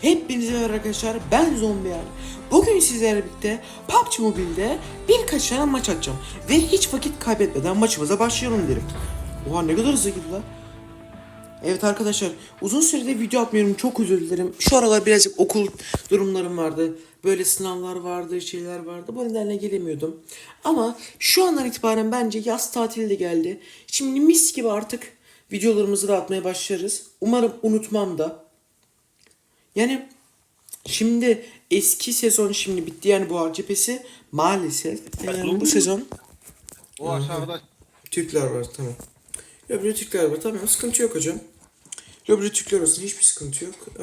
Hepinize merhaba arkadaşlar ben Zombiyer. Bugün sizlerle birlikte PUBG Mobile'de birkaç tane maç atacağım. Ve hiç vakit kaybetmeden maçımıza başlayalım derim. Oha ne kadar hızlı gitti lan. Evet arkadaşlar uzun süredir video atmıyorum çok özür dilerim. Şu aralar birazcık okul durumlarım vardı. Böyle sınavlar vardı şeyler vardı. Bu nedenle gelemiyordum. Ama şu andan itibaren bence yaz tatili de geldi. Şimdi mis gibi artık videolarımızı da atmaya başlarız. Umarım unutmam da. Yani şimdi eski sezon şimdi bitti yani bu cephesi maalesef e, bu sezon O aşağıda Türkler var tamam. Öbürü Türkler var tamam sıkıntı yok hocam. Öbürü Türkler olsun hiçbir sıkıntı yok. Ee,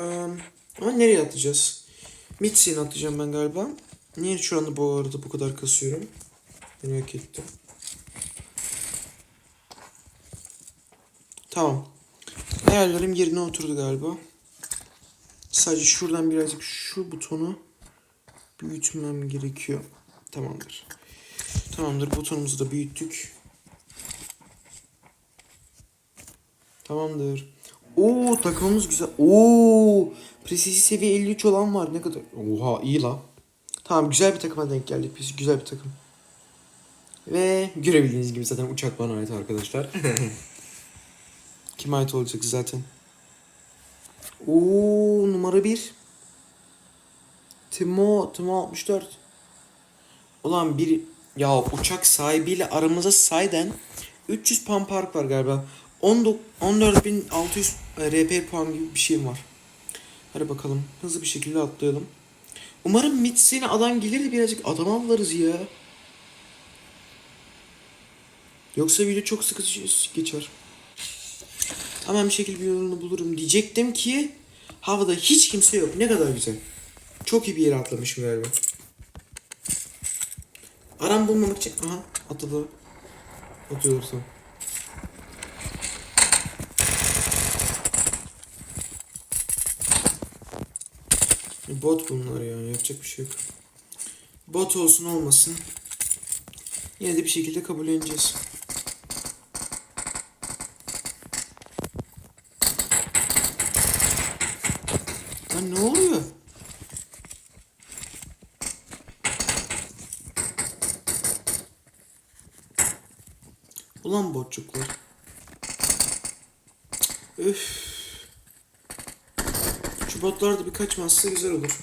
ama nereye atacağız? Mitsi'ni atacağım ben galiba. Niye şu anda bu arada bu kadar kasıyorum? Merak ettim. Tamam. Ayarlarım yerine oturdu galiba. Sadece şuradan birazcık şu butonu büyütmem gerekiyor. Tamamdır. Tamamdır butonumuzu da büyüttük. Tamamdır. Oo takımımız güzel. Oo presisi seviye 53 olan var. Ne kadar? Oha iyi la. Tamam güzel bir takıma denk geldik biz. Güzel bir takım. Ve görebildiğiniz gibi zaten uçak bana ait arkadaşlar. Kime ait olacak zaten? Oo numara 1. Timo, Timo 64. Ulan bir ya uçak sahibiyle aramıza sayden 300 puan fark var galiba. 14 14600 RP puan gibi bir şeyim var. Hadi bakalım hızlı bir şekilde atlayalım. Umarım Mitsu'yla adam gelir de birazcık adam avlarız ya. Yoksa video çok sıkıcı geçer. Hemen bir şekilde bir yolunu bulurum diyecektim ki havada hiç kimse yok. Ne kadar güzel. Çok iyi bir yere atlamışım galiba. Aram bulmamak için... Aha atladı. Atıyorsun. Bot bunlar ya. Yapacak bir şey yok. Bot olsun olmasın. Yine de bir şekilde kabulleneceğiz. Lan Ulan botçuklar. Öf. Şu botlar da bir kaçmazsa güzel olur.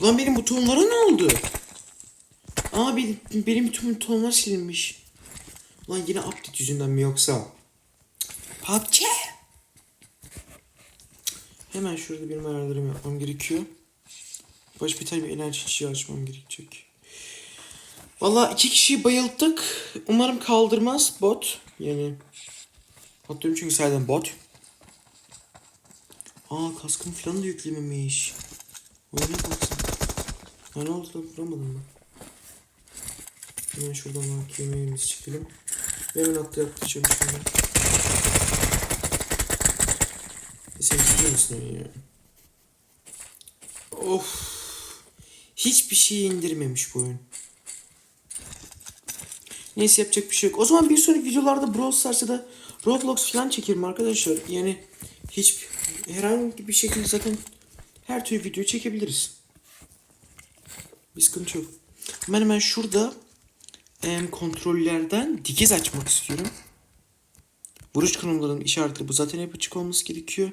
Ulan benim butonlara ne oldu? Aa benim, benim bütün butonlar silinmiş. Ulan yine update yüzünden mi yoksa? PUBG! Hemen şurada bir ayarlarımı yapmam gerekiyor. Baş bir tane bir enerji çiçeği açmam gerekecek. Valla iki kişiyi bayılttık. Umarım kaldırmaz bot. Yani atlıyorum çünkü sayeden bot. Aa kaskım falan da yüklememiş. Oyuna baksana. Ne oldu lan vuramadım ben. Hemen şuradan bak yemeğimizi çekelim. Hemen atlayıp atlayacağım şimdi. E sen ciddi misin ya? Of. Hiçbir şey indirmemiş bu oyun. Neyse yapacak bir şey yok. O zaman bir sonraki videolarda Brawl Stars'ta da Roblox falan çekerim arkadaşlar. Yani hiç herhangi bir şekilde zaten her türlü video çekebiliriz. Bir sıkıntı yok. Ben hemen şurada em, kontrollerden dikiz açmak istiyorum. Vuruş konumlarının işaretleri bu zaten hep açık olması gerekiyor.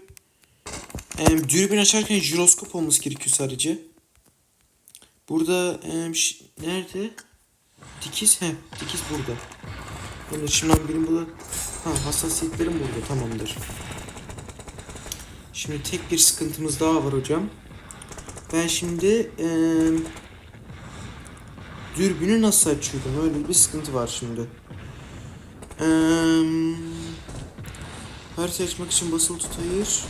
Em, dürbün açarken jiroskop olması gerekiyor sadece. Burada em, nerede? Dikiz he dikiz burada. Bunun içimden benim burada ha hassasiyetlerim burada tamamdır. Şimdi tek bir sıkıntımız daha var hocam. Ben şimdi em, dürbünü nasıl açıyordum? Öyle bir sıkıntı var şimdi. Eee harita açmak için basılı tut hayır.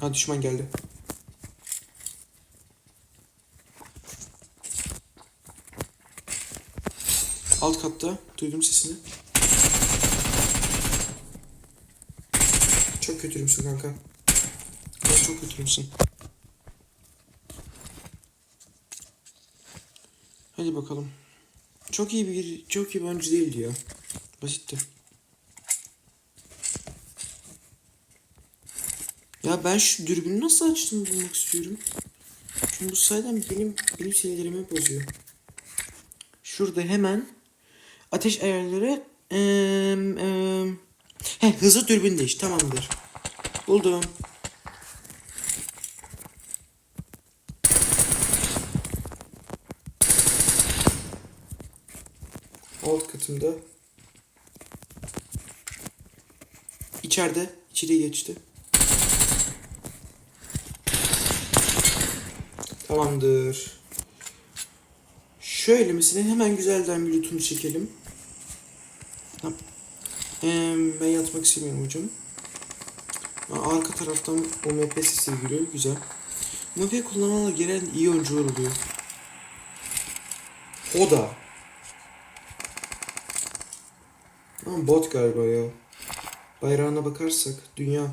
Ha düşman geldi. Alt katta. Duydum sesini. Çok kötüymüşsün kanka. Çok. Hadi bakalım. Çok iyi bir çok iyi bir oyuncu değildi ya. Basitti. Ya ben şu dürbünü nasıl açtım bulmak istiyorum. Çünkü bu sayeden benim benim sinirlerimi bozuyor. Şurada hemen ateş ayarları eee eee He hızlı dürbün değiş tamamdır. Buldum. Alt katımda. İçeride. içeriye geçti. Tamamdır. Şöyle mesela hemen güzelden bir lootunu çekelim. Ee, ben yatmak istemiyorum hocam. Arka taraftan OMP sesi geliyor. Güzel. OMP kullananlar genelde iyi oyuncular oluyor. O da. Ama bot galiba ya. Bayrağına bakarsak dünya.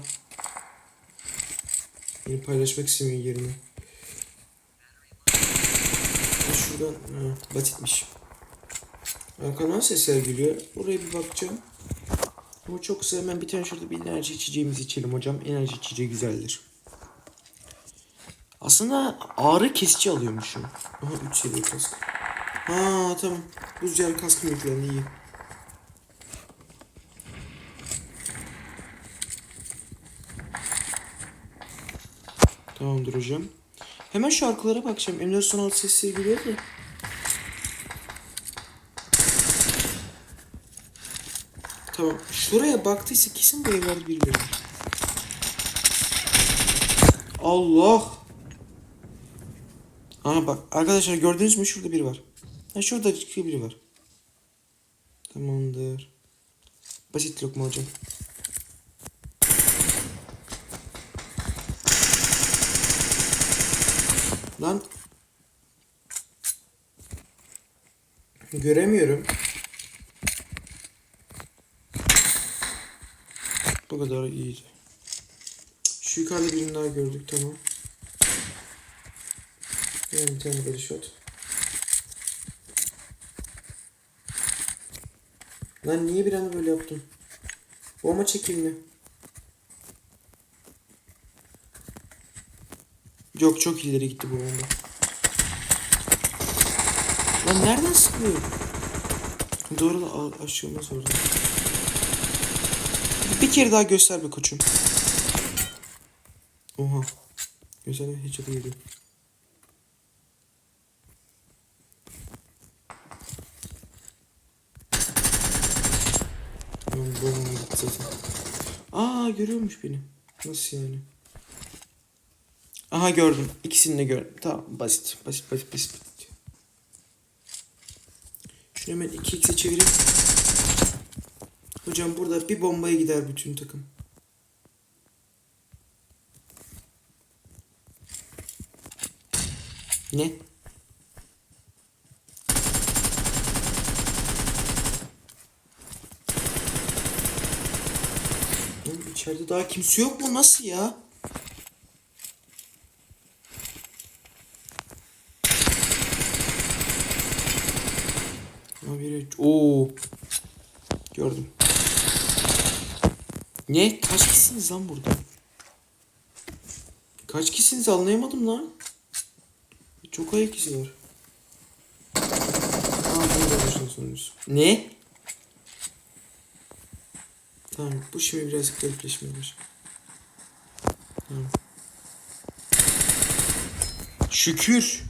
Beni paylaşmak istemiyor yerini. Şuradan ha, basitmiş. Arkadan sesler geliyor. Oraya bir bakacağım. Ama çok kısa hemen bir tane şurada bir enerji içeceğimizi içelim hocam. Enerji içeceği güzeldir. Aslında ağrı kesici alıyormuşum. Aha 3 seviye kask. Ha tamam. Buz yer kaskım yüklendi iyi. Hocam. Hemen şarkılara bakacağım. M4 son alt sesleri geliyor da. Tamam. Şuraya baktıysa kesin bu evlerde birileri. var. Allah. Aha bak arkadaşlar gördünüz mü şurada biri var. Ha şurada biri var. Tamamdır. Basit lokma hocam. Lan. Göremiyorum. Bu kadar iyiydi. Şu yukarıda birini daha gördük tamam. Yani bir tane body shot. Lan niye bir anda böyle yaptım? Bomba çekilme. Yok çok ileri gitti bu bomba. Lan nereden sıkıyor? Doğru da a- aşağımız orada. Bir kere daha göster be koçum. Oha. Güzel bir gitti zaten. Aa görüyormuş beni. Nasıl yani? Aha gördüm. İkisini de gördüm. Tamam basit. Basit basit basit. basit. Şunu hemen 2x'e çevireyim. Hocam burada bir bombaya gider bütün takım. Ne? Oğlum içeride daha kimse yok mu? Nasıl ya? Oo. Gördüm. Ne? Kaç kişisiniz lan burada? Kaç kişisiniz anlayamadım lan. Çok ayak kişi var. Ne? Tamam bu şimdi birazcık garipleşmeye. Tamam. Şükür.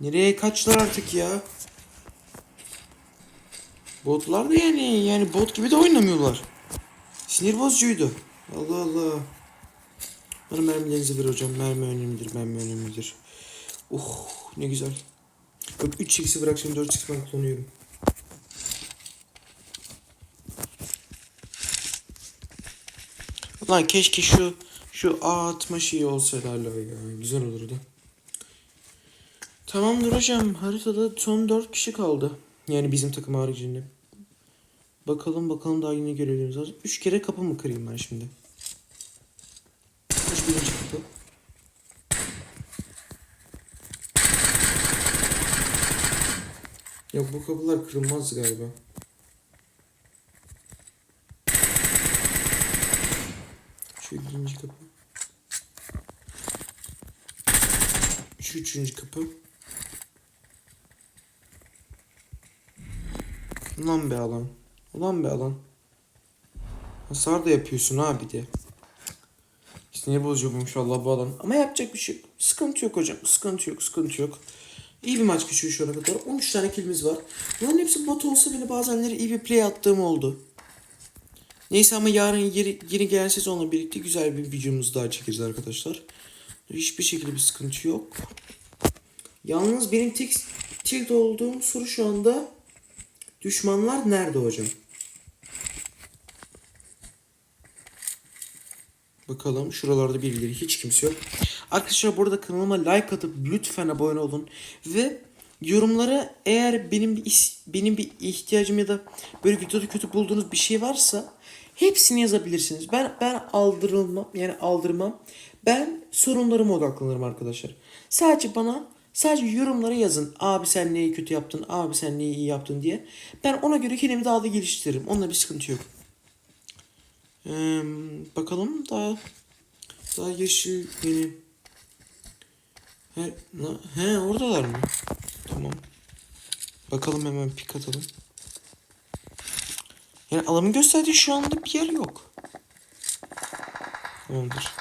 Nereye kaçtılar artık ya? Botlar da yani yani bot gibi de oynamıyorlar. Sinir bozucuydu. Allah Allah. Bana mermilerinizi ver hocam. Mermi önemlidir, mermi önemlidir. Oh ne güzel. Yok 3x'i bırakacağım 4x ben kullanıyorum. Ulan keşke şu şu atma şeyi olsaydı hala ya. Güzel olurdu. Tamamdır hocam. Haritada son 4 kişi kaldı. Yani bizim takım haricinde. Bakalım bakalım daha yine görevlerimiz var. Üç kere kapı mı kırayım ben şimdi? Üç birinci kapı. Yok bu kapılar kırılmaz galiba. Şu ikinci kapı. Şu üçüncü kapı. Ulan be alan. Ulan be alan. Hasar da yapıyorsun ha bir de. Sinir bozucu bulmuş Allah bu alan. Ama yapacak bir şey yok. Sıkıntı yok hocam. Sıkıntı yok. Sıkıntı yok. İyi bir maç geçiyor şu ana kadar. 13 tane killimiz var. Bunların hepsi bot olsa bile bazenleri iyi bir play attığım oldu. Neyse ama yarın yeni, yeni gelen sezonla birlikte güzel bir videomuz daha çekeceğiz arkadaşlar. Hiçbir şekilde bir sıkıntı yok. Yalnız benim tek tilt olduğum soru şu anda düşmanlar nerede hocam? Bakalım şuralarda birileri hiç kimse yok. Arkadaşlar burada kanalıma like atıp lütfen abone olun ve yorumlara eğer benim bir benim bir ihtiyacım ya da böyle videoda kötü bulduğunuz bir şey varsa hepsini yazabilirsiniz. Ben ben aldırılmam yani aldırmam. Ben sorunlarıma odaklanırım arkadaşlar. Sadece bana sadece yorumlara yazın. Abi sen neyi kötü yaptın? Abi sen neyi iyi yaptın diye. Ben ona göre kendimi daha da geliştiririm. Onunla bir sıkıntı yok. Ee, bakalım daha daha yeşil yeni. He, na- he oradalar mı? Tamam. Bakalım hemen pik atalım. Yani alanın gösterdiği şu anda bir yer yok. Tamamdır.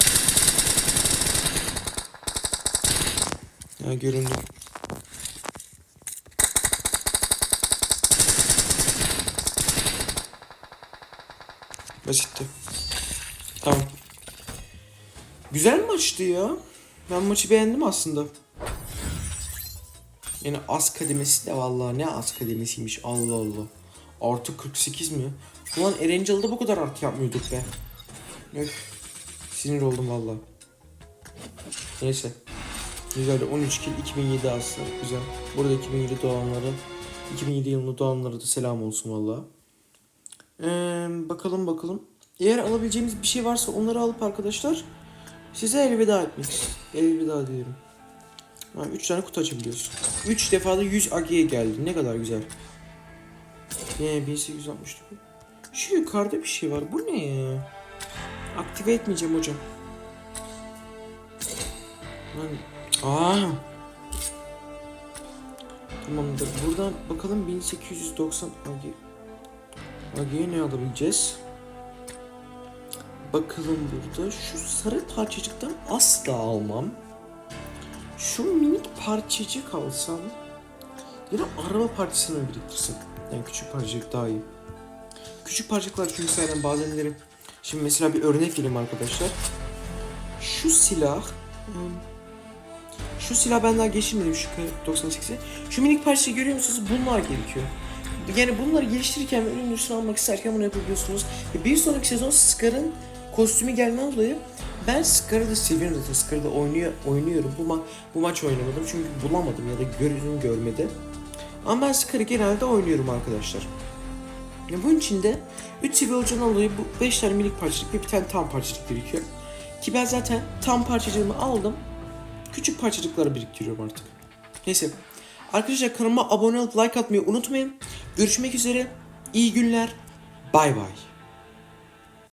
Ya göründü. Basitti. Tamam. Güzel maçtı ya. Ben maçı beğendim aslında. Yani az kademesi de vallahi ne az kademesiymiş Allah Allah. Artı 48 mi? Ulan Erangel'da bu kadar artı yapmıyorduk be. Öf. Sinir oldum vallahi. Neyse. Güzel 13 kill 2007 aslında güzel. Burada 2007 doğanları 2007 yılında doğanlara da selam olsun vallahi. Ee, bakalım bakalım. Eğer alabileceğimiz bir şey varsa onları alıp arkadaşlar size elveda etmek elveda diyorum. Ha, 3 tane kutu açabiliyorsun. 3 defa da 100 AG'ye geldi. Ne kadar güzel. Ne 1860. Şu yukarıda bir şey var. Bu ne ya? Aktive etmeyeceğim hocam. Lan aa. Tamamdır. Buradan bakalım 1890 AG. AG'ye ne alabileceğiz? Bakalım burada. Şu sarı parçacıktan asla almam. Şu minik parçacık alsam ya da araba parçasını biriktirsem. Yani küçük parçacık daha iyi. Küçük parçacıklar çünkü sayeden bazenleri Şimdi mesela bir örnek vereyim arkadaşlar. Şu silah hmm, şu silah ben daha geçirmedim şu 98'i. Şu minik parçayı görüyor musunuz? Bunlar gerekiyor. Yani bunları geliştirirken ve ürün üstüne almak isterken bunu yapabiliyorsunuz. Ve bir sonraki sezon Scar'ın kostümü gelmeden dolayı ben Scar'ı da seviyorum zaten. Scar'ı da oynuyor, oynuyorum. Bu, ma bu maç oynamadım çünkü bulamadım ya da gözüm görmedi. Ama ben Scar'ı genelde oynuyorum arkadaşlar. Ya bunun içinde 3 seviye olacağından dolayı bu 5 tane minik parçacık ve bir tane tam parçacık birikiyor. Ki ben zaten tam parçacığımı aldım. Küçük parçacıkları biriktiriyorum artık. Neyse. Arkadaşlar kanalıma abone olup like atmayı unutmayın. Görüşmek üzere. İyi günler. Bay bay.